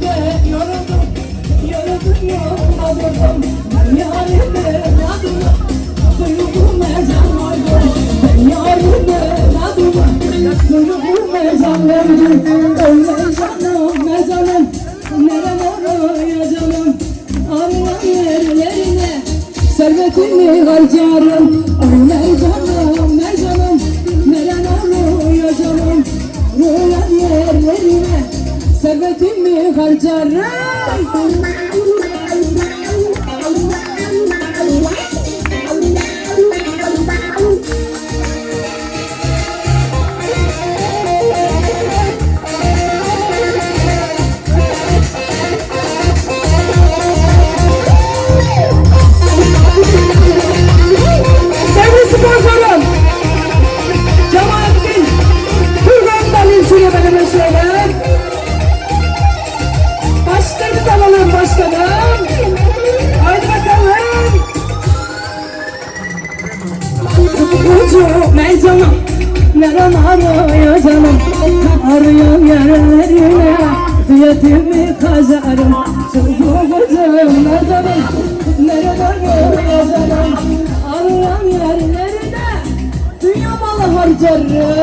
de yoruldum Yoruldum yolda durdum Yarime adımı Duyuldum ezan vardı. Yarime adımı Duyuldum ezan verdim Öyle canım mezanım Nereden arayacağım? Arılan yerlerine Servetimi harcarım. Öyle Jarrah. gitme canım. Neren arıyor canım. Arıyorum yerlerine. Fiyatımı kazarım. Çok kocam ne canım Neren arıyor canım? Arıyorum yerlerine. Dünya malı harcarım.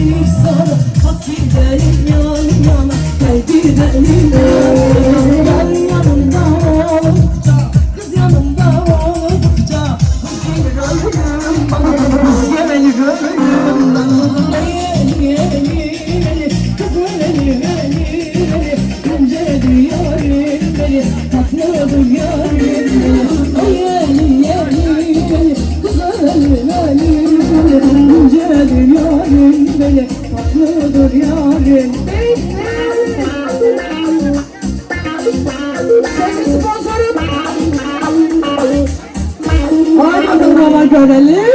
geldik sana Hak gidelim yan yana Gel gidelim. yan orelhinha.